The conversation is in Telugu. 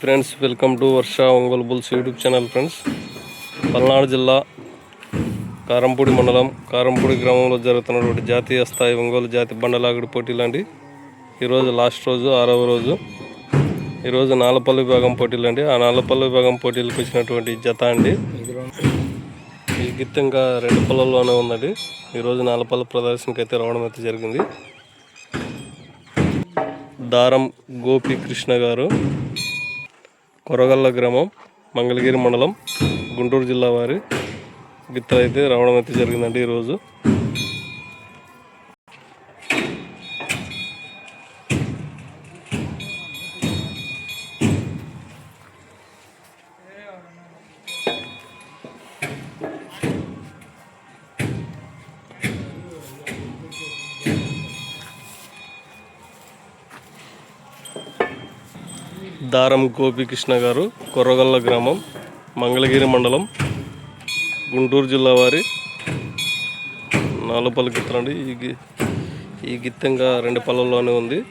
Friends welcome to Varsha Ongole bulls YouTube channel friends Palnadu జిల్లా కారంపూడి మండలం కారంపూడి గ్రామంలో జరుగుతున్నటువంటి జాతీయ స్థాయి ఒంగోలు జాతి బండలాగుడి పోటీలండి ఈరోజు లాస్ట్ రోజు ఆరవ రోజు. ఈరోజు నాలపల్లి విభాగం పోటీలు అండి ఆ నాలపల్లి విభాగం పోటీలకు వచ్చినటువంటి జత అండి. ఈ గిత్త ఇంకా రెండు పళ్ళల్లోనే ఉందండి. ఈరోజు నాలపల్లి ప్రదర్శనకి అయితే రావడం అయితే జరిగింది. దారం గోపి కృష్ణ గారు కొరగల్ల గ్రామం మంగళగిరి మండలం గుంటూరు జిల్లా వారి. గిత్తలు అయితే రావడం అయితే జరిగిందండి ఈరోజు. దారం గోపికృష్ణ గారు కొర్రగల్ల గ్రామం మంగళగిరి మండలం గుంటూరు జిల్లా వారి నాలుగు పళ్ళు గిత్తలండి. ఈ గి ఈ గిత్తంగా రెండు పళ్ళల్లోనే ఉంది.